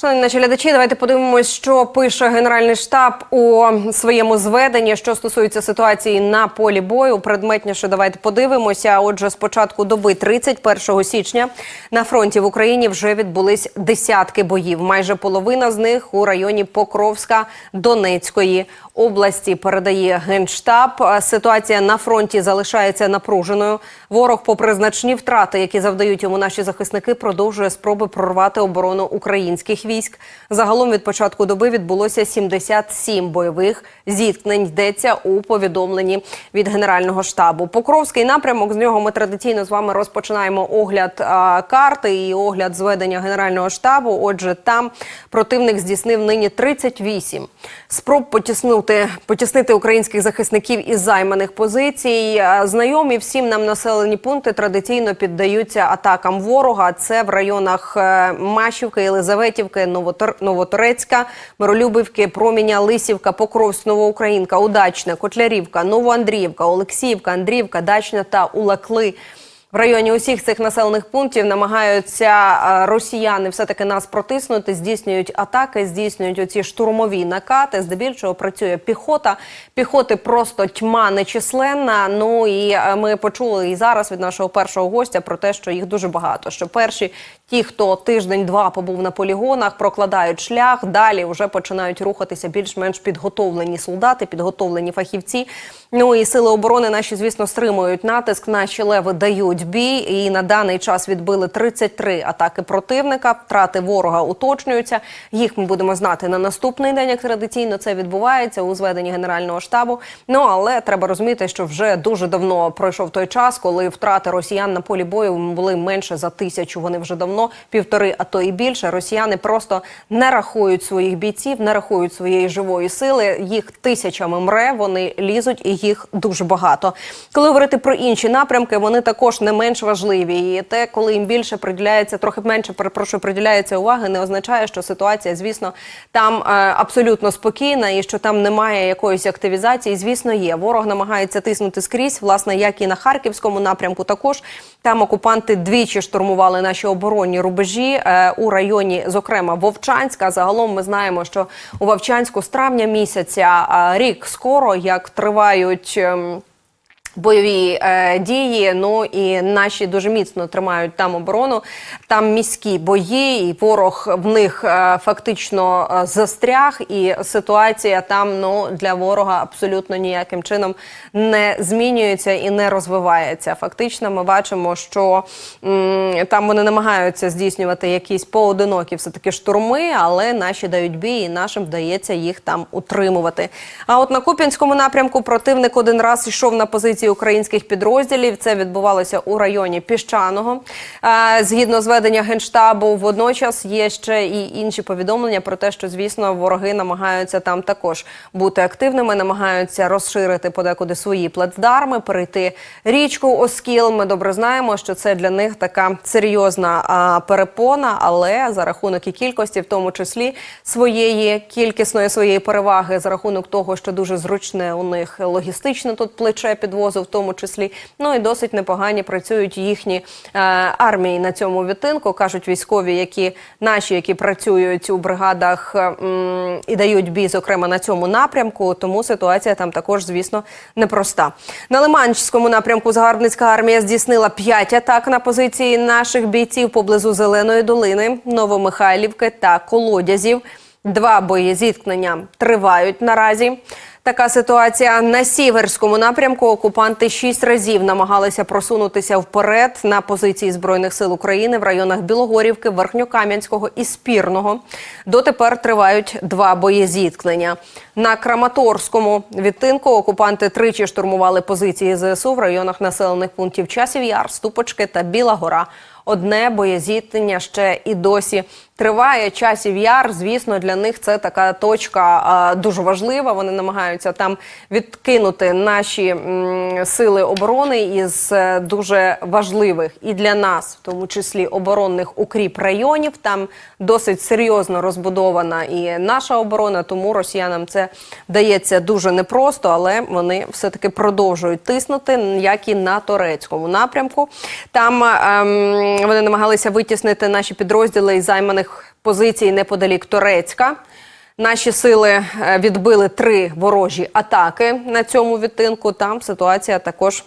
Шановні наші глядачі, давайте подивимось, що пише Генеральний штаб у своєму зведенні, що стосується ситуації на полі бою. Предметніше давайте подивимося. Отже, з початку доби 31 січня на фронті в Україні вже відбулись десятки боїв. Майже половина з них у районі Покровська Донецької області. Передає генштаб. Ситуація на фронті залишається напруженою. Ворог, попри значні втрати, які завдають йому наші захисники, продовжує спроби прорвати оборону українських військ. Загалом від початку доби відбулося 77 бойових зіткнень. Йдеться у повідомленні від генерального штабу. Покровський напрямок. З нього ми традиційно з вами розпочинаємо огляд а, карти і огляд зведення генерального штабу. Отже, там противник здійснив нині 38 спроб потіснути потіснити українських захисників із займаних позицій. Знайомі всім нам населені пункти традиційно піддаються атакам ворога. Це в районах е, Машівки, Єлизаветівки, Новотор... Новоторецька, Миролюбівки, Проміня, Лисівка, Покровськ, Новоукраїнка, Удачна, Котлярівка, Новоандріївка, Олексіївка, Андріївка, Дачна та Улакли. В районі усіх цих населених пунктів намагаються е, росіяни все таки нас протиснути, здійснюють атаки, здійснюють оці штурмові накати. Здебільшого працює піхота. Піхоти просто тьма нечисленна. Ну і е, ми почули і зараз від нашого першого гостя про те, що їх дуже багато. Що перші ті, хто тиждень-два побув на полігонах, прокладають шлях. Далі вже починають рухатися більш-менш підготовлені солдати, підготовлені фахівці. Ну і сили оборони наші, звісно, стримують натиск. Наші леви дають бій. І на даний час відбили 33 атаки противника. Втрати ворога уточнюються. Їх ми будемо знати на наступний день. Як традиційно це відбувається у зведенні генерального штабу. Ну але треба розуміти, що вже дуже давно пройшов той час, коли втрати росіян на полі бою були менше за тисячу. Вони вже давно півтори, а то і більше. Росіяни просто не рахують своїх бійців, не рахують своєї живої сили. Їх тисячами мре. Вони лізуть, і їх дуже багато. Коли говорити про інші напрямки, вони також не менш важливі. І те, коли їм більше приділяється, трохи менше перепрошую, приділяється уваги, не означає, що ситуація, звісно, там е, абсолютно спокійна і що там немає якоїсь активізації. Звісно, є. Ворог намагається тиснути скрізь, власне, як і на харківському напрямку. Також там окупанти двічі штурмували наші оборонні рубежі е, у районі, зокрема Вовчанська. Загалом ми знаємо, що у Вовчанську з травня місяця рік скоро як тривають. Бойові е, дії, ну і наші дуже міцно тримають там оборону. Там міські бої, і ворог в них е, фактично е, застряг. І ситуація там ну для ворога абсолютно ніяким чином не змінюється і не розвивається. Фактично, ми бачимо, що м, там вони намагаються здійснювати якісь поодинокі все таки штурми, але наші дають бій, і нашим вдається їх там утримувати. А от на Куп'янському напрямку противник один раз йшов на позиції українських підрозділів. Це відбувалося у районі Піщаного. Згідно зведення генштабу, водночас є ще і інші повідомлення про те, що звісно вороги намагаються там також бути активними, намагаються розширити подекуди свої плацдарми, перейти річку Оскіл. Ми добре знаємо, що це для них така серйозна перепона, але за рахунок і кількості, в тому числі своєї кількісної своєї переваги, за рахунок того, що дуже зручне у них логістичне тут плече підвозу, в тому числі. Ну і досить непогані працюють їхні е, армії на цьому відтинку. кажуть військові, які наші, які працюють у бригадах е, і дають бій, зокрема на цьому напрямку. Тому ситуація там також, звісно, непроста. На Лиманському напрямку Загарбницька армія здійснила п'ять атак на позиції наших бійців поблизу Зеленої долини, Новомихайлівки та Колодязів. Два бої зіткнення тривають наразі. Така ситуація на сіверському напрямку. Окупанти шість разів намагалися просунутися вперед на позиції збройних сил України в районах Білогорівки, Верхньокам'янського і Спірного. Дотепер тривають два бої зіткнення. На Краматорському відтинку окупанти тричі штурмували позиції ЗСУ в районах населених пунктів Часів Яр, Ступочки та Біла Гора. Одне боєзіткнення ще і досі триває. Часів яр, звісно, для них це така точка а, дуже важлива. Вони намагаються там відкинути наші м, сили оборони із е, дуже важливих і для нас, в тому числі оборонних укріп районів. Там досить серйозно розбудована і наша оборона, тому росіянам це дається дуже непросто, але вони все-таки продовжують тиснути, як і на турецькому напрямку. Там ем, вони намагалися витіснити наші підрозділи із займаних позицій неподалік Турецька. Наші сили е, відбили три ворожі атаки на цьому відтинку. Там ситуація також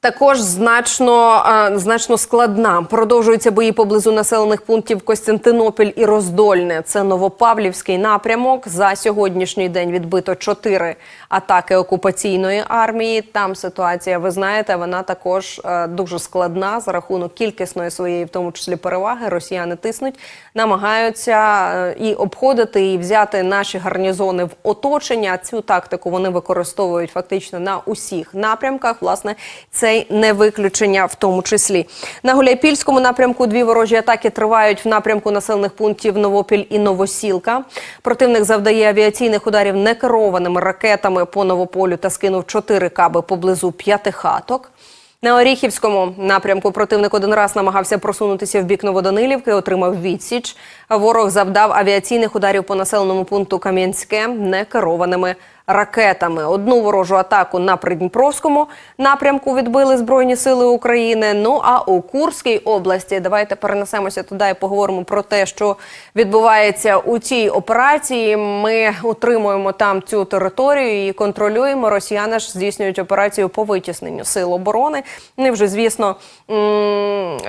також значно, е, значно складна. Продовжуються бої поблизу населених пунктів Костянтинопіль і Роздольне. Це Новопавлівський напрямок. За сьогоднішній день відбито чотири атаки окупаційної армії. Там ситуація, ви знаєте, вона також е, дуже складна за рахунок кількісної своєї, в тому числі переваги. Росіяни тиснуть, намагаються е, і обходити, і взяти наші гарнізони в оточення. Цю тактику вони використовують фактично на усіх напрямках. Власне, цей не виключення в тому числі. На Гуляйпільському напрямку дві ворожі атаки тривають в напрямку населених пунктів Новопіль і Новосілка. Противник завдає авіаційних ударів некерованими ракетами по Новополю та скинув чотири каби поблизу п'ятихаток. На Оріхівському напрямку противник один раз намагався просунутися в бік Новоданилівки, отримав відсіч. Ворог завдав авіаційних ударів по населеному пункту Кам'янське некерованими ракетами. Одну ворожу атаку на Придніпровському напрямку відбили Збройні Сили України. Ну а у Курській області давайте перенесемося туди і поговоримо про те, що відбувається у цій операції. Ми утримуємо там цю територію і контролюємо. Росіяни ж здійснюють операцію по витісненню сил оборони. Вони вже звісно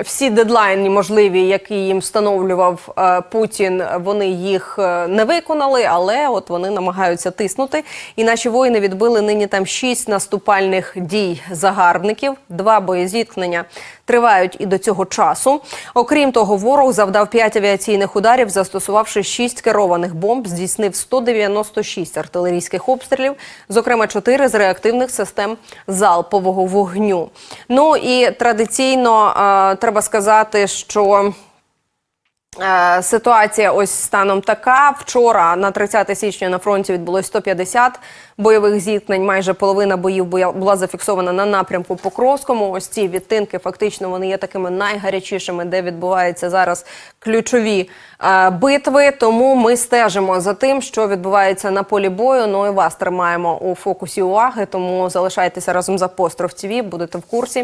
всі дедлайни можливі, які їм встановлював е, Путін. Вони їх е, не виконали, але от вони намагаються тиснути. І наші воїни відбили нині там шість наступальних дій загарбників, два боєзіткнення тривають і до цього часу. Окрім того, ворог завдав 5 авіаційних ударів, застосувавши 6 керованих бомб, здійснив 196 артилерійських обстрілів, зокрема 4 з реактивних систем залпового вогню. Ну і традиційно е, треба сказати, що. Е, Ситуація ось станом така. Вчора, на 30 січня, на фронті відбулось 150 бойових зіткнень. Майже половина боїв була зафіксована на напрямку Покровському. Ось ці відтинки фактично вони є такими найгарячішими, де відбуваються зараз ключові е, битви. Тому ми стежимо за тим, що відбувається на полі бою. Ну і вас тримаємо у фокусі уваги. Тому залишайтеся разом з Апостроф ТВ, будете в курсі.